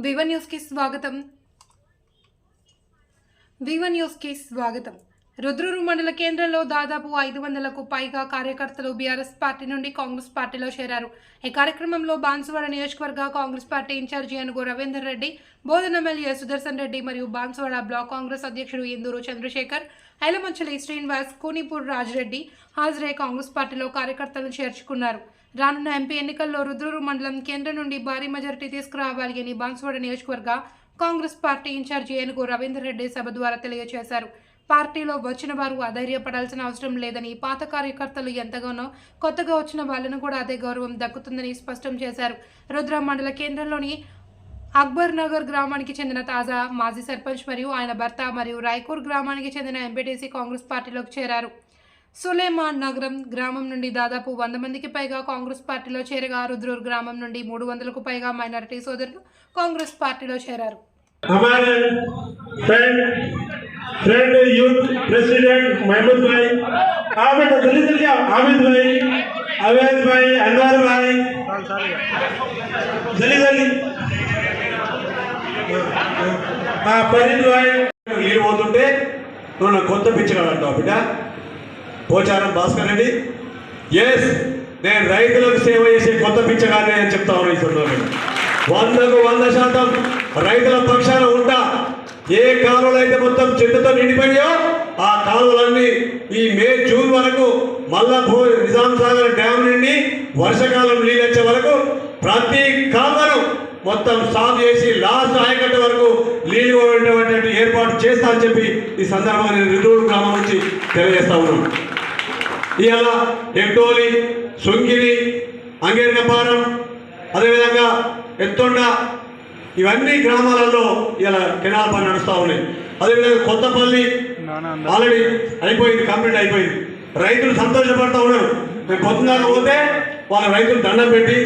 వివన్ న్యూస్కి స్వాగతం. వివన్ న్యూస్కి స్వాగతం. రుద్రూరు మండల కేంద్రంలో దాదాపు ఐదు వందలకు పైగా కార్యకర్తలు బీఆర్ఎస్ పార్టీ నుండి కాంగ్రెస్ పార్టీలో చేరారు. ఈ కార్యక్రమంలో బాన్సువాడ నియోజకవర్గ Congress party incharge Anugu Ravinder Reddy Bodhan MLA Sudarshan Reddy మరియు బాన్సువాడ బ్లాక్ కాంగ్రెస్ అధ్యక్షుడు ఇందూరు చంద్రశేఖర్ ఐలమంచలి శ్రీనివాస్ కూనిపూర్ రాజ్రెడ్డి హాజరై కాంగ్రెస్ పార్టీలో కార్యకర్తలను చేర్చుకున్నారు. రానున్న ఎంపీ ఎన్నికల్లో రుద్రూరు మండలం కేంద్రం నుండి భారీ మెజారిటీ తీసుకురావాలి అని బాన్సువాడ నియోజకవర్గ కాంగ్రెస్ పార్టీ ఇన్ఛార్జి ఏనుగు రవీందర్ రెడ్డి సభ ద్వారా తెలియజేశారు. పార్టీలో వచ్చిన వారు అధైర్యపడాల్సిన అవసరం లేదని పాత కార్యకర్తలు ఎంతగానో కొత్తగా వచ్చిన వాళ్ళను కూడా అదే గౌరవం దక్కుతుందని స్పష్టం చేశారు. రుద్ర మండల కేంద్రంలోని అక్బర్ నగర్ గ్రామానికి చెందిన తాజా మాజీ సర్పంచ్ మరియు ఆయన భర్త మరియు రాయ్కూర్ గ్రామానికి చెందిన ఎంపీటీసీ కాంగ్రెస్ పార్టీలోకి చేరారు. సులేమాన్ నగరం గ్రామం నుండి దాదాపు వంద మందికి పైగా కాంగ్రెస్ పార్టీలో చేరగా రుద్రూర్ గ్రామం నుండి మూడు వందలకు పైగా మైనారిటీ సోదరులు కాంగ్రెస్ పార్టీలో చేరారు. friend friend youth president Mahmood भाई हाँ बेटा जल्दी जल्दी आओ हामिद भाई अवैध भाई अनवर भाई जल्दी जल्दी हाँ फरीद भाई నీళ్ళు పోతుంటే నువ్వు నాకు కొత్త పిచ్చగాడు అంటావు బిడ్డ పోచారం భాస్కర్ రెడ్డి ఎస్ నేను రైతులకు సేవ చేసే కొత్త పిచ్చగానే అని చెప్తా ఉన్నాను ఈ సందర్భంగా వందకు వంద శాతం రైతుల పక్షాన ఉంటా ఏ కాలువలు అయితే మొత్తం చెట్టుతో నిండిపోయాయో ఆ కాలువలన్నీ ఈ మే జూన్ వరకు మళ్ళా భూ నిజాం సాగర్ డ్యామ్ నుండి వర్షాకాలం నీళ్ళు వచ్చే వరకు ప్రతి కాలువను మొత్తం సాగు చేసి లాస్ట్ ఆయకట్ట వరకు నీళ్ళు ఉండేటువంటి ఏర్పాటు చేస్తా అని చెప్పి ఈ సందర్భంగా నేను గ్రామం నుంచి తెలియజేస్తా ఉన్నాం ఇవాళ ఎంటోలి శృంగిరి అంగేరికపారం అదేవిధంగా ఎత్తుండ ఇవన్నీ గ్రామాలలో ఇలా కెనాల్ పని నడుస్తూ ఉన్నాయి. అదేవిధంగా కొత్తపల్లి ఆల్రెడీ అయిపోయింది కంప్లీట్ అయిపోయింది. రైతులు సంతోషపడతా ఉన్నారు. మేము పొద్దున్న పోతే వాళ్ళ రైతులు దండం పెట్టి